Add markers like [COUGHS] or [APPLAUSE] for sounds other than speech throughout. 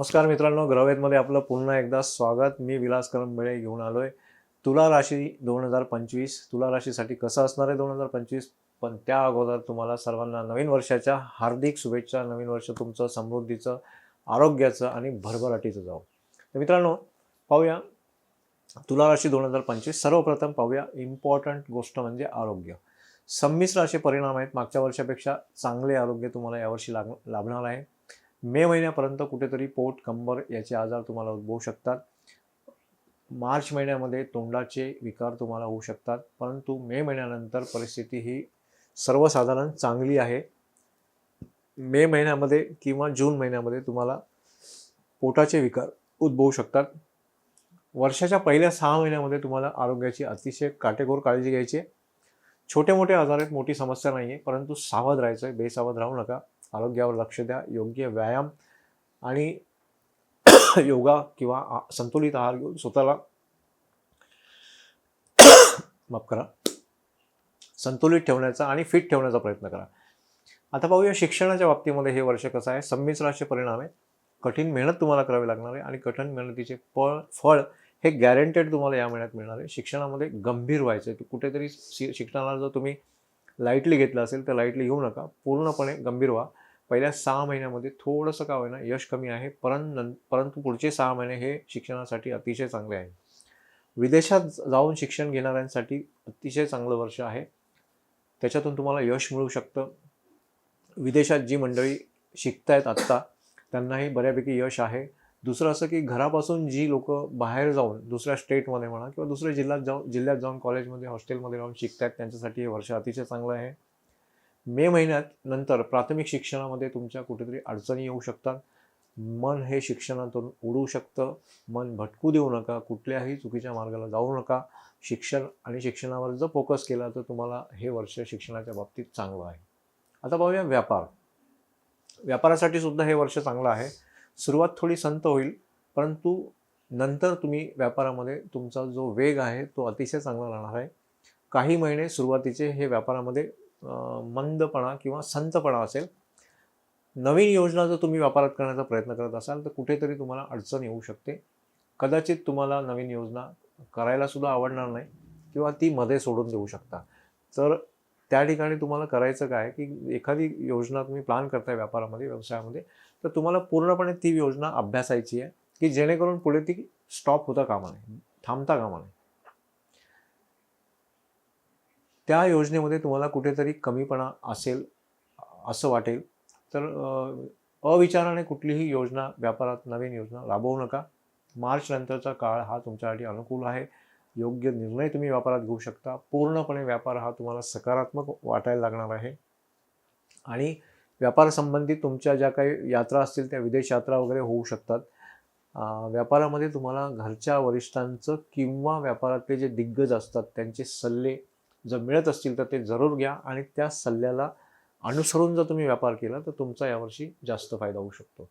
नमस्कार मित्रांनो ग्रहवेदमध्ये आपलं पुन्हा एकदा स्वागत. मी विलास करंबळे घेऊन आलो आहे तुला राशी दोन हजार पंचवीस तुला राशीसाठी कसं असणार आहे दोन हजार पंचवीस? पण त्या अगोदर तुम्हाला सर्वांना नवीन वर्षाच्या हार्दिक शुभेच्छा नवीन वर्ष तुमचं समृद्धीचं आरोग्याचं आणि भरभराटीचं जाऊ तर मित्रांनो पाहूया. तुला राशी दोन हजार पंचवीस सर्वप्रथम पाहूया. इम्पॉर्टंट गोष्ट म्हणजे आरोग्य. संमिश्र असे परिणाम आहेत. मागच्या वर्षापेक्षा चांगले आरोग्य तुम्हाला यावर्षी लाग लाभणार आहे. मे महिन्यापर्यंत कुठेतरी पोट कंबर याचे आजार तुम्हाला उद्भवू शकतात. मार्च महिन्यामध्ये तोंडाचे विकार तुम्हाला होऊ शकतात. परंतु मे महिन्यानंतर परिस्थिती ही सर्वसाधारण चांगली आहे. मे महिन्यामध्ये किंवा जून महिन्यामध्ये तुम्हाला पोटाचे विकार उद्भवू शकतात. वर्षाच्या पहिल्या सहा महिन्यामध्ये तुम्हाला आरोग्याची अतिशय काटेकोर काळजी घ्यायची आहे. छोटे मोठे आजार आहेत मोठी समस्या नाही आहे परंतु सावध राहायचं आहे बेसावध राहू नका. आरोग्यावर लक्ष द्या योग्य व्यायाम आणि [COUGHS] योगा किंवा संतुलित आहार घेऊन स्वतःला [COUGHS] माफ करा. संतुलित ठेवण्याचा आणि फिट ठेवण्याचा प्रयत्न करा. आता पाहूया शिक्षणाच्या बाबतीमध्ये हे वर्ष कसं आहे. संमिश्राचे परिणाम आहे कठीण मेहनत तुम्हाला करावी लागणार आहे आणि कठीण मेहनतीचे फळ फळ हे गॅरंटेड तुम्हाला या महिन्यात मिळणार आहे. शिक्षणामध्ये गंभीर व्हायचं आहे कुठेतरी शि- शिक्षणाला जर तुम्ही लाईटली घेतलं असेल तर लाईटली घेऊ नका. पूर्णपणे गंभीर व्हा. पहिल्या सहा महिन्यामध्ये थोडंसं का होईना यश कमी आहे परं परंतु पुढचे सहा महिने हे शिक्षणासाठी अतिशय चांगले आहे. विदेशात जाऊन शिक्षण घेणाऱ्यांसाठी अतिशय चांगलं वर्ष आहे. त्याच्यातून तुम्हाला यश मिळू शकतं. विदेशात जी मंडळी शिकतायत आत्ता त्यांनाही बऱ्यापैकी यश आहे. दुसरं असं की घरापासून जी लोक बाहेर जाऊन दुसऱ्या स्टेटमध्ये म्हणा किंवा दुसऱ्या जिल्ह्यात जाऊन जिल्ह्यात जाऊन कॉलेजमध्ये हॉस्टेलमध्ये राहून शिकतायत त्यांच्यासाठी हे वर्ष अतिशय चांगलं आहे. मे महिन्यात नंतर प्राथमिक शिक्षणामध्ये तुमच्या कुठेतरी अडचणी येऊ शकतात. मन हे शिक्षणातून उडू शकतं. मन भटकू देऊ नका. कुठल्याही चुकीच्या मार्गाला जाऊ नका. शिक्षण आणि शिक्षणावर जर फोकस केला तर तुम्हाला हे वर्ष शिक्षणाच्या बाबतीत चांगलं आहे. आता पाहूया व्यापार. व्यापारासाठी सुद्धा हे वर्ष चांगलं आहे. सुरुवात थोडी संत होईल परंतु नंतर तुम्ही व्यापारामध्ये तुमचा जो वेग आहे तो अतिशय चांगला राहणार आहे. काही महिने सुरुवातीचे हे व्यापारामध्ये मंदपणा किंवा संतपणा असेल नवीन योजना जर तुम्ही व्यापारात करण्याचा प्रयत्न करत असाल तर कुठेतरी तुम्हाला अडचण येऊ शकते. कदाचित तुम्हाला नवीन योजना करायलासुद्धा आवडणार नाही किंवा ती मध्ये सोडून देऊ शकता. तर त्या ठिकाणी तुम्हाला करायचं काय की एखादी योजना तुम्ही प्लॅन करताय व्यापारामध्ये व्यवसायामध्ये तर तुम्हाला पूर्णपणे ती योजना अभ्यासायची आहे की जेणेकरून पुढे ती स्टॉप होता कामा नये थांबता कामा नये. त्या योजनेमध्ये तुम्हाला कुठेतरी कमीपणा असेल असं वाटेल. तर अविचाराने कुठलीही योजना व्यापारात नवीन योजना राबवू नका. मार्च नंतरचा काळ हा तुमच्यासाठी अनुकूल आहे. योग्य निर्णय तुम्ही व्यापारात घेऊ शकता. पूर्णपणे व्यापार हा तुम्हाला सकारात्मक वाटायला लागणार आहे. आणि व्यापार संबंधित तुमच्या ज्या काही यात्रा असतील त्या विदेश यात्रा वगैरे होऊ शकतात. व्यापारामध्ये तुम्हाला घरच्या वरिष्ठांचं किंवा व्यापारातले जे दिग्गज असतात त्यांचे सल्ले जर मिळत असतील तर ते जरूर घ्या आणि त्या सल्ल्याला अनुसरून जर तुम्ही व्यापार केला तर तुमचा यावर्षी जास्त फायदा होऊ शकतो.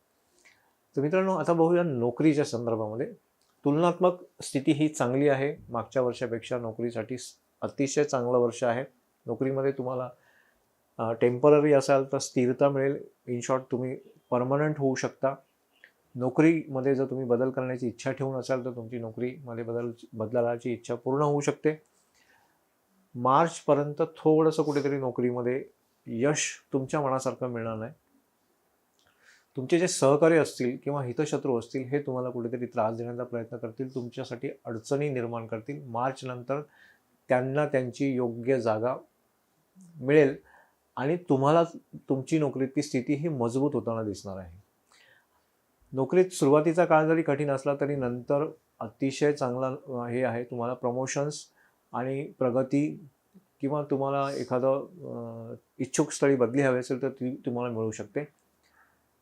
तर मित्रांनो आता बघूया नोकरीच्या संदर्भामध्ये. तुलनात्मक स्थिती ही चांगली आहे. मागच्या वर्षापेक्षा नोकरीसाठी अतिशय चांगलं वर्ष आहे. नोकरीमध्ये तुम्हाला टेंपररी असाल तर स्थिरता मिळेल. इन शॉर्ट तुम्ही परमनंट होऊ शकता. नोकरीमध्ये जर तुम्ही बदल करण्याची इच्छा ठेवून असाल तर तुमची नोकरीमध्ये बदल बदलाची इच्छा पूर्ण होऊ शकते. मार्चपर्यंत थोडंसं कुठेतरी नोकरीमध्ये यश तुमच्या मनासारखं मिळणार नाही. तुमचे जे सहकारी असतील किंवा हितशत्रू असतील हे तुम्हाला कुठेतरी त्रास देण्याचा प्रयत्न करतील तुमच्यासाठी अडचणी निर्माण करतील. मार्च नंतर त्यांना त्यांची योग्य जागा मिळेल आणि तुम्हाला तुमची नोकरीतली स्थिती ही मजबूत होताना दिसणार आहे. नोकरीत सुरुवातीचा काळ जरी कठीण असला तरी नंतर अतिशय चांगला हे आहे. तुम्हाला प्रमोशन्स आणि प्रगती किंवा तुम्हाला एखादं इच्छुक स्थळी बदली हवी असेल तर ती तुम्हाला मिळू शकते.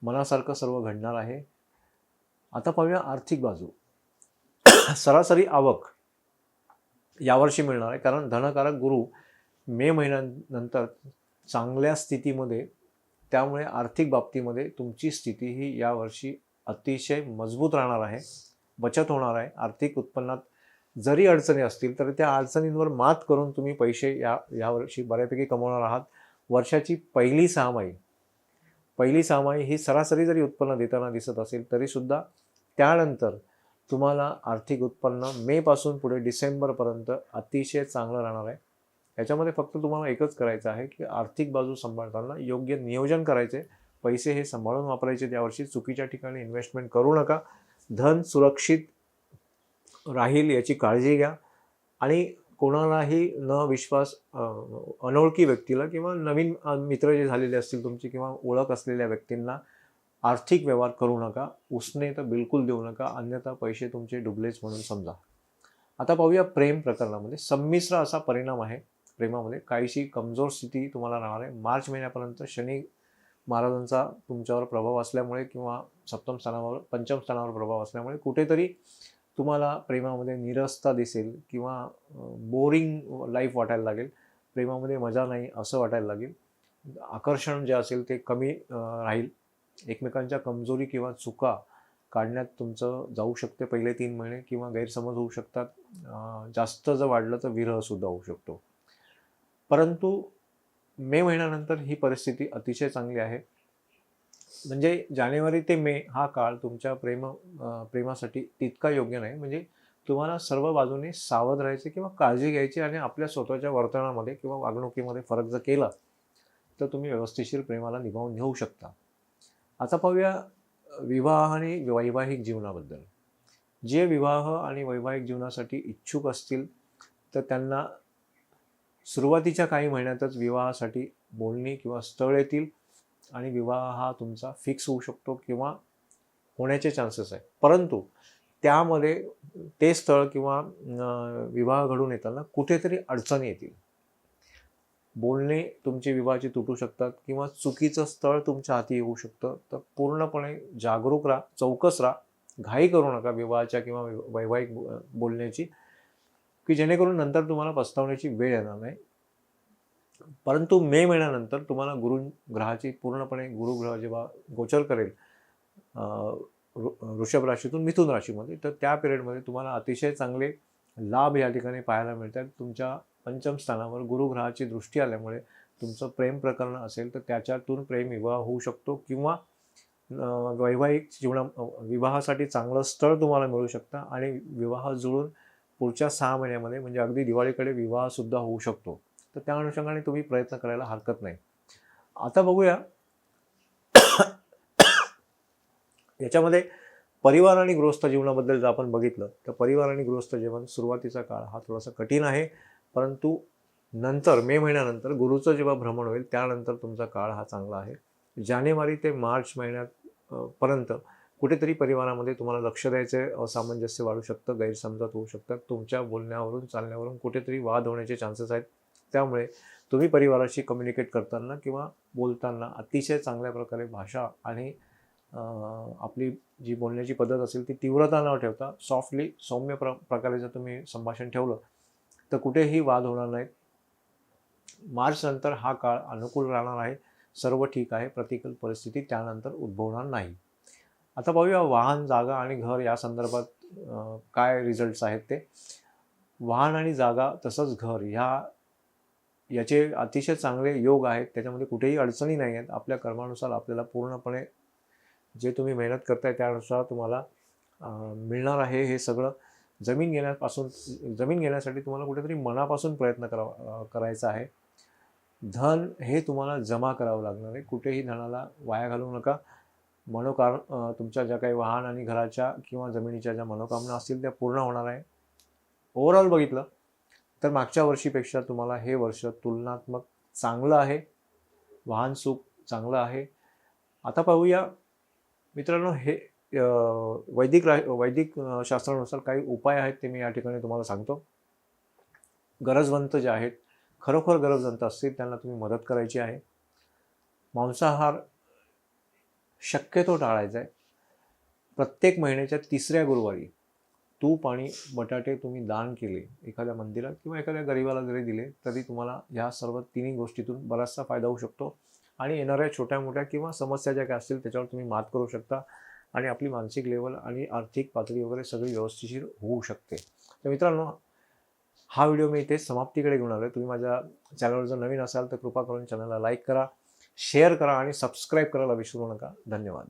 मनासारखं सर्व घडणार आहे. आता पाहूया आर्थिक बाजू. सरासरी आवक यावर्षी मिळणार आहे. कारण धनकारक गुरु मे महिन्यानंतर चांगल्या स्थितीमध्ये त्यामुळे आर्थिक बाबतीमध्ये तुमची स्थिती ही यावर्षी अतिशय मजबूत राहणार आहे. बचत होणार आहे. आर्थिक उत्पन्नात जरी अडचणी असतील तर त्या अडचणींवर मात करून तुम्ही पैसे या यावर्षी बऱ्यापैकी कमवणार आहात. वर्षाची पहिली सहामाही पहिली सहामाही ही सरासरी जरी उत्पन्न देताना दिसत असेल तरीसुद्धा त्यानंतर तुम्हाला आर्थिक उत्पन्न मेपासून पुढे डिसेंबरपर्यंत अतिशय चांगलं राहणार आहे. याच्यामध्ये फक्त तुम्हाला एकच करायचं आहे की आर्थिक बाजू सांभाळताना योग्य नियोजन करायचे. पैसे हे सांभाळून वापरायचे. त्यावर्षी चुकीच्या ठिकाणी इन्व्हेस्टमेंट करू नका. धन सुरक्षित राहील याची काळजी घ्या. आणि कोणालाही न विश्वास अनोळखी व्यक्तीला किंवा नवीन मित्र जे झालेले असतील तुमचे किंवा ओळख असलेल्या व्यक्तींना आर्थिक व्यवहार करू नका. उसने तर बिलकुल देऊ नका. अन्यथा पैसे तुमचे डुबलेच म्हणून समजा. आता पाहूया प्रेम प्रकरणामध्ये. संमिश्र असा परिणाम आहे. प्रेमामध्ये काहीशी कमजोर स्थिती तुम्हाला राहणार आहे. मार्च महिन्यापर्यंत शनी महाराजांचा तुमच्यावर प्रभाव असल्यामुळे किंवा सप्तम स्थानावर पंचम स्थानावर प्रभाव असल्यामुळे कुठेतरी तुम्हाला प्रेमामध्ये निरसता दिसेल किंवा बोरिंग लाईफ वाटायला लागेल. प्रेमामध्ये मजा नाही असं वाटायला लागेल. आकर्षण जे असेल ते कमी राहील. एकमेकांच्या कमजोरी किंवा चुका काढण्यात तुमचं जाऊ शकते पहिले तीन महिने किंवा गैरसमज होऊ शकतात. जास्त जर वाढलं तर विरहसुद्धा होऊ शकतो. परंतु मे महिन्यानंतर ही परिस्थिती अतिशय चांगली आहे. म्हणजे जानेवारी ते मे हा काळ तुमच्या प्रेम प्रेमासाठी तितका योग्य नाही. म्हणजे तुम्हाला सर्व बाजूने सावध राहायचे किंवा काळजी घ्यायची आणि आपल्या स्वतःच्या वर्तनामध्ये किंवा वागणुकीमध्ये फरक जर केला तर तुम्ही व्यवस्थिशीर प्रेमाला निभावून घेऊ शकता. आता पाहूया विवाह आणि वैवाहिक जीवनाबद्दल. जे विवाह आणि वैवाहिक जीवनासाठी इच्छुक असतील तर त्यांना सुरुवातीच्या काही महिन्यातच विवाहासाठी बोलणी किंवा स्थळ येतील. आणि विवाह हा तुमचा फिक्स होऊ शकतो किंवा होण्याचे चान्सेस आहे. परंतु त्यामध्ये ते स्थळ किंवा विवाह घडून येताना कुठेतरी अडचणी येतील. बोलणे तुमचे विवाहाची तुटू शकतात किंवा चुकीचं स्थळ तुमच्या हाती येऊ शकतं. तर पूर्णपणे जागरूक राहा चौकस राहा. घाई करू नका विवाहाच्या किंवा वै- वैवाहिक बोलण्याची की जेणेकरून नंतर तुम्हाला पस्तावण्याची वेळ येणार नाही. परंतु मे महिन्यानंतर तुम्हाला गुरु ग्रहाची पूर्णपणे गुरुग्रह जेव्हा गोचर करेल अं, वृषभ राशीतून मिथुन राशीमध्ये तर त्या पिरियडमध्ये तुम्हाला अतिशय चांगले लाभ या ठिकाणी पाहायला मिळतात. तुमच्या पंचम स्थानावर गुरुग्रहाची दृष्टी आल्यामुळे तुमचं प्रेम प्रकरण असेल तर त्याच्यातून प्रेम विवाह होऊ शकतो किंवा वैवाहिक जीवना विवाहासाठी चांगलं स्थळ तुम्हाला मिळू शकतं आणि विवाह जुळून पुढच्या सहा महिन्यामध्ये म्हणजे अगदी दिवाळीकडे विवाहसुद्धा होऊ शकतो. तर त्या अनुषंगाने तुम्ही प्रयत्न करायला हरकत नाही. आता बघूया. याच्यामध्ये परिवार आणि गृहस्थ जीवनाबद्दल जर आपण बघितलं तर परिवार आणि गृहस्थ जीवन सुरुवातीचा काळ हा थोडासा कठीण आहे. परंतु नंतर मे महिन्यानंतर गुरुचं जेव्हा भ्रमण होईल त्यानंतर तुमचा काळ हा चांगला आहे. जानेवारी ते मार्च महिन्यात पर्यंत कुठेतरी परिवारामध्ये तुम्हाला लक्ष द्यायचे असामंजस्य वाढू शकतं गैरसमजात होऊ शकतात तुमच्या बोलण्यावरून चालण्यावरून कुठेतरी वाद होण्याचे चान्सेस आहेत. त्यामुळे तुम्ही परिवाराशी कम्युनिकेट करताना किंवा बोलताना अतिशय चांगल्या प्रकारे भाषा आणि आपली जी बोलण्याची पद्धत असेल ती तीव्रता न ठेवता सॉफ्टली सौम्य प्र प्रकारे जर तुम्ही संभाषण ठेवलं तर कुठेही वाद होणार नाहीत. मार्च नंतर हा काळ अनुकूल राहणार आहे. सर्व ठीक आहे. प्रतिकूल परिस्थिती त्यानंतर उद्भवणार नाही. आता पाहूया वाहन जागा आणि घर या संदर्भात काय रिझल्ट्स आहेत ते. वाहन आणि जागा तसंच घर ह्या याचे अतिशय चांगले योग आहेत. त्याच्यामध्ये कुठेही अडचणी नाही आहेत. आपल्या कर्मानुसार आपल्याला पूर्णपणे जे तुम्ही मेहनत करताय त्यानुसार तुम्हाला मिळणार आहे हे सगळं जमीन घेण्यापासून जमीन घेण्यासाठी तुम्हाला कुठेतरी मनापासून प्रयत्न करावा करायचा आहे. धन हे तुम्हाला जमा करावं लागणार आहे. कुठेही धनाला वाया घालू नका. मनोकार तुमच्या ज्या काही वाहन आणि घराच्या किंवा जमिनीच्या ज्या मनोकामना असतील त्या पूर्ण होणार आहे. ओव्हरऑल बघितलं तर मागच्या वर्षीपेक्षा तुम्हाला हे वर्ष तुलनात्मक चांगलं आहे. वाहन सुख चांगलं आहे. आता पाहूया मित्रांनो हे वैदिक रा वैदिक शास्त्रानुसार काही उपाय आहेत ते मी या ठिकाणी तुम्हाला सांगतो. गरजवंत जे आहेत खरोखर गरजवंत असतील त्यांना तुम्ही मदत करायची आहे. मांसाहार शक्यतो टाळायचा आहे. प्रत्येक महिन्याच्या तिसऱ्या गुरुवारी तूप आणि बटाटे तुम्ही दान केले एखाद्या मंदिरात किंवा एखाद्या गरिबाला जरी दिले तरी तुम्हाला ह्या सर्व तिन्ही गोष्टीतून बराचसा फायदा होऊ शकतो. आणि येणाऱ्या छोट्या मोठ्या किंवा समस्या ज्या काही असतील त्याच्यावर तुम्ही मात करू शकता. आणि आपली मानसिक लेवल आणि आर्थिक पातळी वगैरे सगळी व्यवस्थिशीर होऊ शकते. तर मित्रांनो हा व्हिडिओ मी इथे समाप्तीकडे घेऊन आलो तुम्ही माझ्या चॅनलवर जर नवीन असाल तर कृपा करून चॅनलला लाईक करा शेअर करा आणि सबस्क्राईब करायला विसरू नका. धन्यवाद.